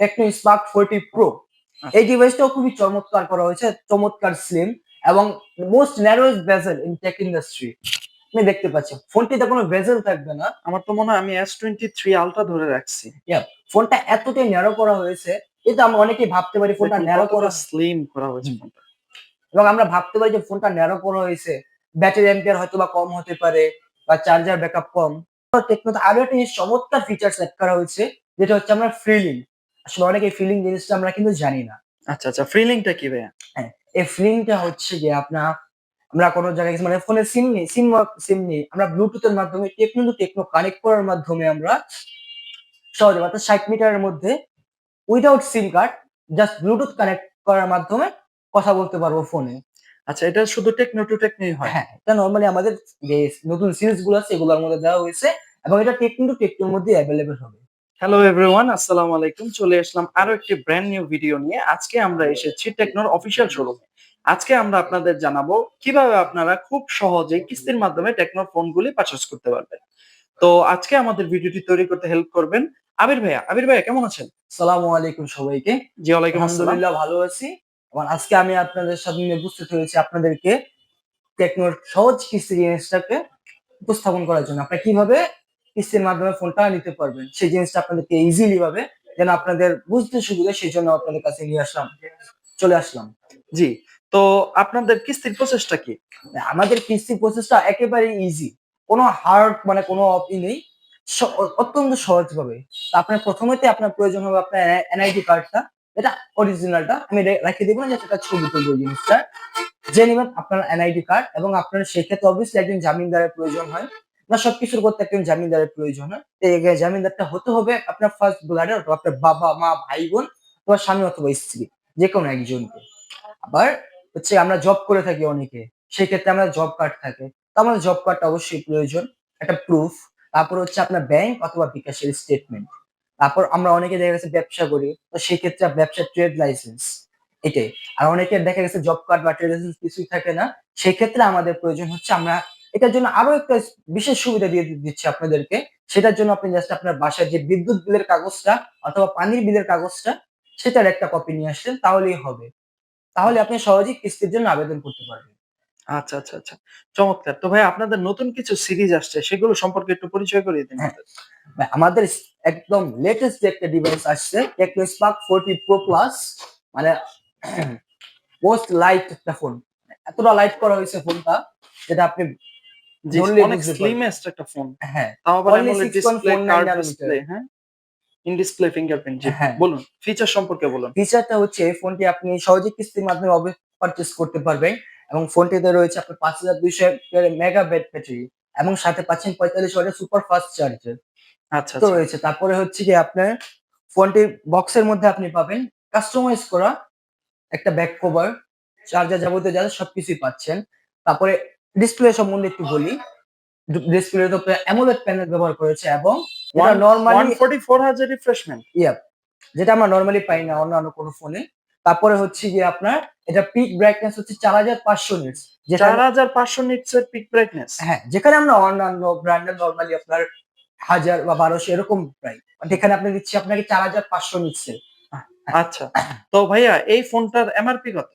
Techno Spark forty pro এই ডিভাইসটাও খুবই চমৎকার করা হয়েছে চমৎকার স্লিম এবং most narrowest bezel in tech industry আপনি দেখতে পাচ্ছেন ফোনটিতে কোনো বেজেল থাকবে না। আমার তো মনে হয় আমি এস টোয়েন্টি থ্রি আলট্রা ধরে রাখছি। ফোনটা এতটাই ন্যারো করা হয়েছে এটা আমরা অনেকেই ভাবতে পারি ফোনটা ন্যারো করা স্লিম করা হয়েছে। ফোনটা। এবং আমরা ভাবতে পারি যে ফোনটা ন্যারো করা হয়েছে ব্যাটারি এম্পিয়ার হয়তো বা কম হতে পারে বা চার্জার ব্যাকআপ কম। টেকনোতে আরও একটা জিনিস চমৎকার ফিচার সেট করা হয়েছে যেটা হচ্ছে আমরা ফিলিং আসলে অনেক ফিলিং জিনিসটা আমরা কিন্তু জানি না। আচ্ছা আচ্ছা ফ্রিলিংটা কি ভাইয়া? এই ফিলিংটা হচ্ছে যে আপনার আমরা কোনো জায়গায় মানে ফোনে সিম নেই সিম সিম নেই। আমরা ব্লুটুথের মাধ্যমে টেকনো টু টেকনো কানেক্ট করার মাধ্যমে আমরা সহজে মাত্র ষাট মিটারের মধ্যে without SIM card just Bluetooth connect করার মাধ্যমে কথা বলতে পারব ফোনে আচ্ছা এটা শুধু টেকনো টু টেকনোই হয়? হ্যাঁ এটা নর্মালি আমাদের যে নতুন সিরিজগুলো আছে এগুলোর মধ্যে দেওয়া হয়েছে এবং এটা টেকনো টু টেকনোর মধ্যে অ্যাভেলেবেল হবে। হ্যালো এভরিওয়ান আসসালামু আলাইকুম চলে আসলাম আরও একটি ব্র্যান্ড নিউ ভিডিও নিয়ে। আজকে আমরা এসেছি টেকনোর অফিসিয়াল শোরুমে আজকে আমরা আপনাদের জানাব কীভাবে আপনারা খুব সহজে কিস্তির মাধ্যমে টেকনোর ফোনগুলি পারচেস করতে পারবেন। তো আজকে আমাদের ভিডিওটি তৈরি করতে হেল্প করবেন আবির ভাইয়া। আবির ভাইয়া কেমন আছেন? সালামু আলাইকুম সবাইকে। জি ওয়ালাইকুম আসসালাম। আলহামদুলিল্লাহ ভালো আছি। এবং আজকে আমি আপনাদের সামনে উপস্থিত হয়েছি আপনাদেরকে টেকনোর সহজ কিস্তি জিনিসটাকে উপস্থাপন করার জন্য। আপনারা কীভাবে কিস্তির মাধ্যমে ফোনটা নিতে পারবেন। সেই জিনিসটা আপনাদেরকে ইজিলি ভাবে যেন আপনাদের বুঝতে সুবিধা সেই জন্য আপনাদের কাছে নিয়ে আসলাম। চলে আসলাম। জি, তো আপনাদের কিস্তির প্রসেসটা কি? আমাদের কিস্তি প্রসেসটা একেবারে ইজি কোনো হার্ড মানে কোনো ই নেই। অত্যন্ত সহজ ভাবে আপনার প্রথমেতে আপনার প্রয়োজন হবে আপনার এনআইডি কার্ডটা এটা অরিজিনালটা আমি রেখে দেবো না যে সেটা ছবি তুলবো জিনিসটা। যে নেবেন আপনার এনআইডি কার্ড এবং আপনার সেক্ষেত্রে অবভিয়াসলি একজন জামিনদারের প্রয়োজন হয়। না, সবকিছুর করতে একজন জামিনদারের প্রয়োজন, হয়? জামিনদারটা হতে হবে আপনার ফার্স্ট ব্লাডের অথবা আপনার বাবা, মা ভাই বোন অথবা স্বামী অথবা স্ত্রী যে কোনো একজনকে। আবার হচ্ছে আমরা জব করে থাকি অনেকে সেই ক্ষেত্রে আমাদের জব কার্ড থাকে। তো আমাদের জব কার্ডটা অবশ্যই প্রয়োজন, একটা প্রুফ তারপর হচ্ছে আপনার ব্যাংক অথবা বিকাশের স্টেটমেন্ট তারপর আমরা অনেকে দেখা গেছে ব্যবসা করি, তো সেই ক্ষেত্রে ব্যবসার ট্রেড লাইসেন্স এটাই। আর অনেকের দেখা গেছে জব কার্ড বা ট্রেড লাইসেন্স কিছুই থাকে না সেই ক্ষেত্রে আমাদের প্রয়োজন হচ্ছে আমরা এটার জন্য আরও একটা বিশেষ সুবিধা দিয়ে দিচ্ছে আপনাদেরকে। সেটার জন্য আপনি জাস্ট আপনার বাসার যে বিদ্যুৎ বিলের কাগজটা অথবা পানির বিলের কাগজটা সেটার একটা কপি নিয়ে আসলেন তাহলেই হবে। তাহলে আপনি সহজেই কিস্তির জন্য আবেদন করতে পারবেন। আচ্ছা আচ্ছা আচ্ছা। চমৎকার। তো ভাই আপনাদের নতুন কিছু সিরিজ আসছে সেগুলো সম্পর্কে একটু পরিচয় করিয়ে দিন। হ্যাঁ। আমাদের একদম লেটেস্ট একটা ডিভাইস আসছে Tecno Spark forty pro plus মানে মোস্ট লাইট একটা ফোন এতটা লাইট করা হয়েছে ফোনটা যেটা আপনি অনেক বুঝতে স্লিমেস্ট একটা ফোন হ্যাঁ তাও আবার Only AMOLED 6.49 display curved display হ্যাঁ? ইন ডিসপ্লে ফিঙ্গারপ্রিন্ট জি হ্যাঁ। বলুন ফিচার সম্পর্কে বলুন। ফিচারটা হচ্ছে ফোনটি আপনি সহজে কিস্তির মাধ্যমে করতে পারবেন এবং ফোনটিতে রয়েছে আপনার পাঁচ হাজার দুইশো মেগা ব্যাট ব্যাটারি এবং সাথে পাচ্ছেন পঁয়তাল্লিশ ওয়াটের সুপার ফাস্ট চার্জার আচ্ছা তো আচ্ছা। রয়েছে তারপরে হচ্ছে কি আপনার ফোনটির বক্সের মধ্যে আপনি পাবেন কাস্টমাইজ করা একটা ব্যাক কভার চার্জার যাবতীয় যা সবকিছুই পাচ্ছেন। তারপরে ডিসপ্লে সম্বন্ধে একটু বলি। ডিসপ্লে তো অ্যামোলেড প্যানেল ব্যবহার করেছে এবং এটা নর্মালি 144 হাজার রিফ্রেশমেন্ট ইয়া যেটা আমরা নর্মালি পাই না অন্যান্য কোনো ফোনে তারপরে হচ্ছে যে আপনার এটা পিক ব্রাইটনেস হচ্ছে চার হাজার পাঁচশো নিটস যেটা 4500 নিটস এর পিক ব্রাইটনেস হ্যাঁ যেখানে আমরা অন্যান্য ব্র্যান্ডের নর্মালি আপনার হাজার বা বারোশো এরকম প্রায় এখানে আপনি দিচ্ছি আপনাকে চার হাজার পাঁচশো নিচ্ছে আচ্ছা তো ভাইয়া এই ফোনটার এমআরপি কত?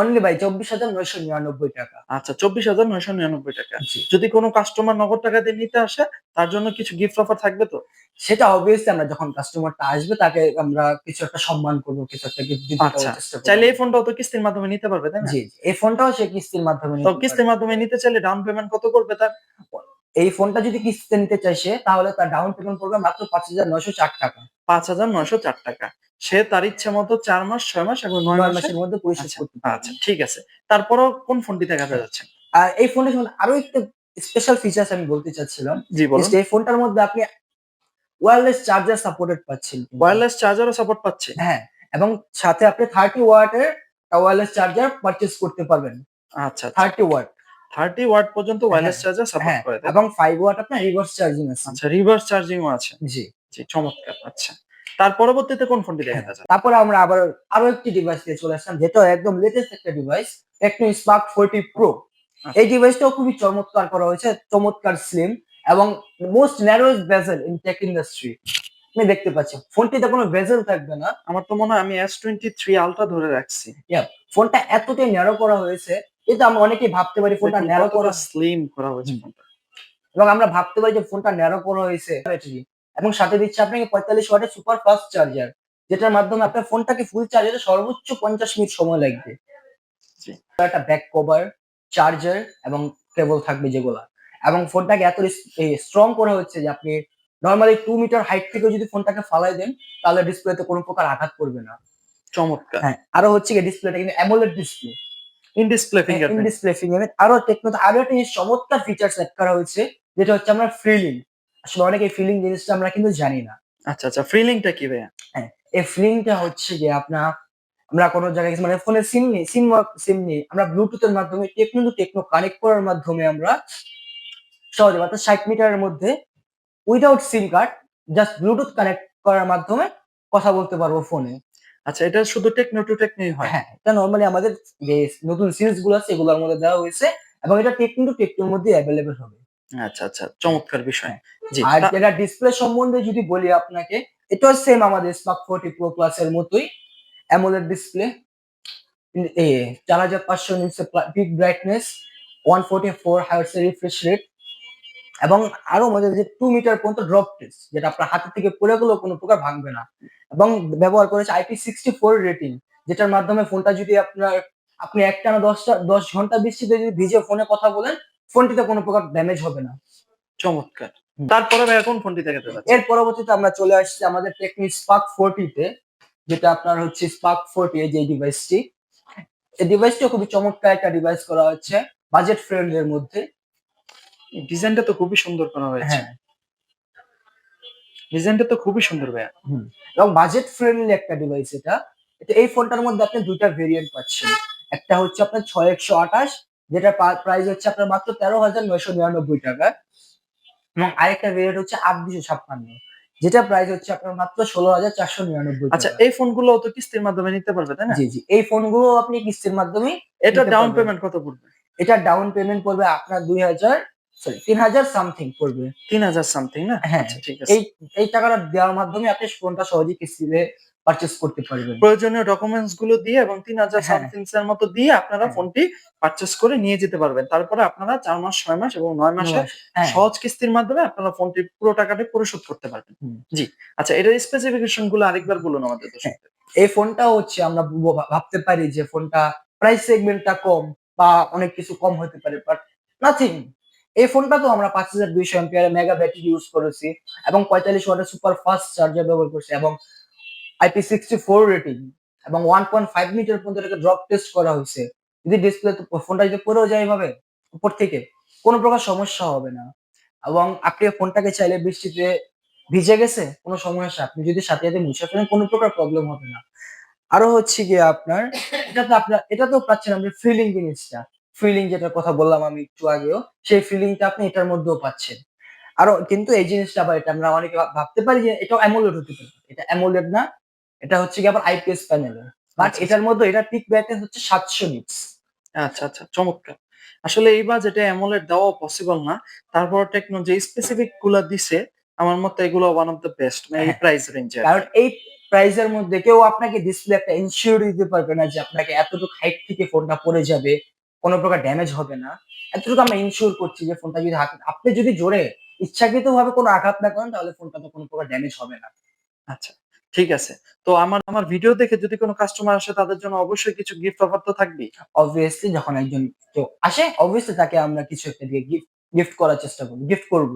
অনলি বাই চব্বিশ হাজার নয়শো নিরানব্বই টাকা। আচ্ছা চব্বিশ হাজার নয়শো নিরানব্বই টাকা। যদি কোনো কাস্টমার নগদ টাকা দিয়ে নিতে আসে তার জন্য কিছু গিফট অফার থাকবে তো? সেটা অবভিয়াসলি আমরা যখন কাস্টমারটা আসবে তাকে আমরা কিছু একটা সম্মান করব কিছু একটা গিফট দিতে আচ্ছা। চাইলে এই ফোনটাও তো কিস্তির মাধ্যমে নিতে পারবে তাই না? জি। এই ফোনটাও সে কিস্তির মাধ্যমে তো কিস্তির মাধ্যমে নিতে চাইলে ডাউন পেমেন্ট কত করবে তার? এই ফোনটা যদি কিস্তিতে নিতে চাই সে তাহলে তার ডাউন পেমেন্ট পড়বে মাত্র পাঁচ হাজার নয়শো চার টাকা। পাঁচ হাজার নয়শো চার টাকা। সে তার ইচ্ছে মতো চার মাস ছয় মাস এবং নয় মাসের মধ্যে পরিশোধ আচ্ছা, করতে আচ্ছা ঠিক আছে। তারপরও কোন ফোনটি দেখাতে যাচ্ছে? আর এই ফোনটার সঙ্গে আরও একটা স্পেশাল ফিচার্স আমি বলতে চাচ্ছিলাম। জি বলুন। এই ফোনটার মধ্যে আপনি ওয়্যারলেস চার্জার সাপোর্টেড পাচ্ছেন। ওয়্যারলেস চার্জারও সাপোর্ট পাচ্ছে? হ্যাঁ এবং সাথে আপনি থার্টি ওয়াটের ওয়্যারলেস চার্জার পারচেজ করতে পারবেন। আচ্ছা থার্টি ওয়াট থার্টি ওয়াট পর্যন্ত ওয়্যারলেস হ্যাঁ, চার্জার সাপোর্ট হ্যাঁ করে এবং ফাইভ ওয়াট আপনার রিভার্স চার্জিং আছে। আচ্ছা রিভার্স চার্জিংও আছে। জি। জি চমৎকার আচ্ছা। তার পরবর্তীতে কোন ফোনটি দেখা যাচ্ছে? তারপরে আমরা আবার আরও একটি ডিভাইস দিয়ে চলে আসলাম যেটা একদম লেটেস্ট একটা device Tecno Spark forty pro এই ডিভাইসটাও খুবই চমৎকার করা হয়েছে চমৎকার স্লিম এবং most narrowest bezel in tech industry আপনি দেখতে পাচ্ছেন ফোনটিতে কোনো ভেজেল থাকবে না। আমার তো মনে হয় আমি এস টোয়েন্টি থ্রি আলট্রা ধরে রাখছি। ফোনটা এতটাই ন্যারো করা হয়েছে এটা আমরা অনেকেই ভাবতে পারি ফোনটা ন্যারো করা স্লিম করা হয়েছে ফোনটা। এবং আমরা ভাবতে পারি যে ফোনটা ন্যারো করা হয়েছে। ব্যাটারি এবং সাথে দিচ্ছে আপনাকে পঁয়তাল্লিশ ওয়াটের সুপার ফাস্ট চার্জার যেটার মাধ্যমে আপনার ফোনটাকে ফুল চার্জ হতে সর্বোচ্চ পঞ্চাশ মিনিট সময় লাগবে। একটা ব্যাক কভার চার্জার এবং কেবল থাকবে যেগুলা। এবং ফোনটাকে এত স্ট্রং করা হচ্ছে যে আপনি নর্মালি টু মিটার হাইট থেকে যদি ফোনটাকে ফালাই দেন তাহলে ডিসপ্লেতে কোনো প্রকার আঘাত করবে না। চমৎকার। হ্যাঁ আরও হচ্ছে ডিসপ্লেটা কিন্তু AMOLED display in display in fingerprint আরও টেকনো আরও একটা চমৎকার ফিচার সেট করা হয়েছে যেটা হচ্ছে আমরা ফিলিং আসলে অনেকে ফিলিং জিনিসটা আমরা কিন্তু জানি না। আচ্ছা আচ্ছা ফিলিংটা কি ভাইয়া? হ্যাঁ এই ফিলিংটা হচ্ছে যে আপনার আমরা কোনো জায়গায় মানে ফোনে সিম নেই সিম সিম নেই। আমরা ব্লুটুথের মাধ্যমে টেকনো টু টেকনো কানেক্ট করার মাধ্যমে আমরা সহজে অর্থাৎ ষাট মিটারের মধ্যে without SIM card just Bluetooth connect করার মাধ্যমে কথা বলতে পারব ফোনে আচ্ছা এটা শুধু টেকনো টু টেকনোই হয়? হ্যাঁ এটা নর্মালি আমাদের যে নতুন সিরিজগুলো আছে এগুলোর মধ্যে দেওয়া হয়েছে এবং এটা টেকনো টু টেকনোর মধ্যে অ্যাভেলেবেল হবে। আচ্ছা আচ্ছা চমৎকার বিষয়। জি আর যেটা ডিসপ্লে সম্বন্ধে যদি বলি আপনাকে এটাও সেম আমাদের স্পার্ক ফোর্টি প্রো প্লাস এর মতোই অ্যামোলেড ডিসপ্লে এ চার হাজার পাঁচশো নিচে peak brightness one forty four hertz refresh rate এবং আরও আমাদের যে টু মিটার পর্যন্ত ড্রপ টেস্ট যেটা আপনার হাতের থেকে পড়ে গেলেও কোনো প্রকার ভাঙবে না। এবং ব্যবহার করেছে আইপি সিক্সটি ফোর রেটিং যেটার মাধ্যমে ফোনটা যদি আপনার আপনি একটানা দশটা দশ ঘণ্টা বৃষ্টিতে যদি ভিজে ফোনে কথা বলেন ফোনটিতে কোনো প্রকার ড্যামেজ হবে না। চমৎকার। তারপরে ভাই এখন ফোনটি দেখাতে পাচ্ছি এর পরবর্তীতে আমরা চলে আসছি আমাদের টেকনিক স্পার্ক ফোরটিতে যেটা আপনার হচ্ছে স্পার্ক ফোরটি এই যে ডিভাইসটি এই ডিভাইসটি খুবই চমৎকার একটা ডিভাইস করা হচ্ছে বাজেট ফ্রেন্ড এর মধ্যে। ডিজাইনটা তো খুবই সুন্দর করা হয়েছে। হ্যাঁ। ডিজাইনটা তো খুবই সুন্দর ভাইয়া। এবং বাজেট ফ্রেন্ডলি একটা ডিভাইস এটা। এটা এই ফোনটার মধ্যে আপনি দুইটা ভেরিয়েন্ট পাচ্ছেন। একটা হচ্ছে আপনার ছয় একশো আঠাশ যেটা প্রাইস হচ্ছে আপনার মাত্র তেরো হাজার নয়শো নিরানব্বই টাকা। এবং আরেকটা ভেরিয়েন্ট হচ্ছে আট দুশো ছাপ্পান্ন যেটা প্রাইস হচ্ছে আপনার মাত্র ষোলো হাজার চারশো নিরানব্বই আচ্ছা এই ফোনগুলো তো কিস্তির মাধ্যমে নিতে পারবে তাই না? জি জি। এই ফোনগুলো আপনি কিস্তির মাধ্যমে এটা ডাউন পেমেন্ট কত পড়বে? এটা ডাউন পেমেন্ট পড়বে আপনার দুই হাজার সরি তিন হাজার সামথিং পড়বে। তিন হাজার সামথিং না? হ্যাঁ, আচ্ছা ঠিক আছে। এই এই টাকাটা দেওয়ার মাধ্যমে আপনি ফোনটা সহজেই কিস্তিতে পারচেস করতে পারবেন। প্রয়োজনীয় ডকুমেন্টসগুলো দিয়ে এবং তিন হাজার হ্যাঁ। সামথিং এর মতো দিয়ে আপনারা হ্যাঁ। ফোনটি পারচেস করে নিয়ে যেতে পারবেন। তারপরে আপনারা চার মাস ছয় মাস এবং নয় মাসে হ্যাঁ। সহজ কিস্তির মাধ্যমে আপনারা ফোনটির পুরো টাকাটি পরিশোধ করতে পারবেন। জি। আচ্ছা এটার স্পেসিফিকেশনগুলো আরেকবার বলুন আমাদের এই ফোনটা হচ্ছে আমরা ভাবতে পারি যে ফোনটা প্রাইস সেগমেন্টটা কম বা অনেক কিছু কম হতে পারে বাট নাথিং এই ফোনটা তো আমরা পাঁচ হাজার দুইশো এমপিআর মেগা ব্যাটারি ইউজ করেছি এবং পঁয়তাল্লিশ ওয়াটের সুপার ফাস্ট চার্জার ব্যবহার করছি এবং আইপি সিক্সটি ফোর রেটিং এবং ওয়ান পয়েন্ট ফাইভ মিটার পর্যন্ত এটাকে ড্রপ টেস্ট করা হয়েছে। যদি ডিসপ্লে ফোনটা যদি পড়েও যায় এভাবে, উপর থেকে, কোনো প্রকার সমস্যা হবে না। এবং আপনি ফোনটাকে চাইলে বৃষ্টিতে ভিজে গেছে, কোনো সমস্যা। আপনি যদি সাথে সাথে মুছে ফেলেন, কোনো প্রকার প্রবলেম হবে না। আরও হচ্ছে গিয়ে আপনার, এটা তো আপনার, এটা তো পাচ্ছেন আপনি ফিলিং জিনিসটা। ফিলিং যেটার কথা বললাম আমি একটু আগেও সেই ফিলিংটা আপনি এটার মধ্যেও পাচ্ছেন। আরও কিন্তু এই জিনিসটা আবার এটা আমরা অনেকে ভাবতে পারি যে এটা অ্যামোলেড হতে পারে। এটা অ্যামোলেড না এটা হচ্ছে কি আবার আইপিএস প্যানেলের বাট এটার মধ্যে এটা পিক ব্রাইটনেস হচ্ছে সাতশো নিটস আচ্ছা আচ্ছা চমৎকার। আসলে এই বাজেটে অ্যামোলেড দেওয়া পসিবল না তারপর টেকনো যে স্পেসিফিকগুলা দিছে আমার মতে এগুলো ওয়ান অফ দ্য বেস্ট মানে এই হ্যাঁ। প্রাইস রেঞ্জে কারণ এই প্রাইসের মধ্যে কেউ আপনাকে ডিসপ্লে একটা ইনশিওর দিতে পারবে না যে আপনাকে এতটুকু হাইট থেকে ফোনটা পড়ে যাবে। কোনো প্রকার ড্যামেজ হবে না। এতটুকু আমরা ইনশিওর করছি যে ফোনটা যদি আপনি যদি জোরে ইচ্ছাকৃত ভাবে কোনো আঘাত না করেন তাহলে ফোনটা তো কোনো প্রকার ড্যামেজ হবে না। আচ্ছা ঠিক আছে। তো আমার আমার ভিডিও দেখে যদি কোনো কাস্টমার আসে তাদের জন্য অবশ্যই কিছু গিফট অফার তো থাকবেই। অবভিয়াসলি যখন একজন কেউ আসে অবভিয়াসলি তাকে আমরা কিছু একটা দিয়ে গিফট গিফট করার চেষ্টা করব গিফট করব।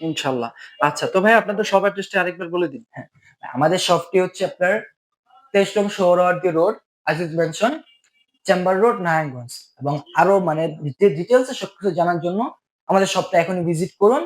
ইনশাল্লাহ। আচ্ছা তো ভাই আপনাদের সবার টেস্টে আরেকবার বলে দিন। হ্যাঁ আমাদের শপটি হচ্ছে আপনার তেইশ নং Suhrawardy road Aziz mansion chamber road Narayanganj এবং আরও মানে ডিটেলস সবকিছু জানার জন্য আমাদের শপটা এখনই ভিজিট করুন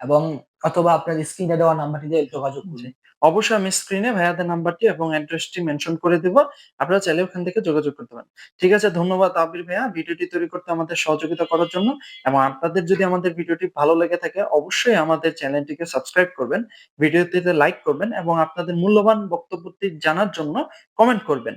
এবং অথবা আপনার স্ক্রিনে দেওয়া নাম্বারটিতে যোগাযোগ করুন। অবশ্যই আমি স্ক্রিনে ভাইয়াদের নাম্বারটি এবং অ্যাড্রেসটি মেনশন করে দেব। আপনারা চাইলে ওখান থেকে যোগাযোগ করতে পারেন। ঠিক আছে, ধন্যবাদ আবির ভাইয়া। ভিডিওটি তৈরি করতে আমাদের সহযোগিতা করার জন্য এবং আপনাদের যদি আমাদের ভিডিওটি ভালো লেগে থাকে, অবশ্যই আমাদের চ্যানেলটিকে সাবস্ক্রাইব করবেন, ভিডিওটিতে লাইক করবেন এবং আপনাদের মূল্যবান বক্তব্যটি জানার জন্য কমেন্ট করবেন।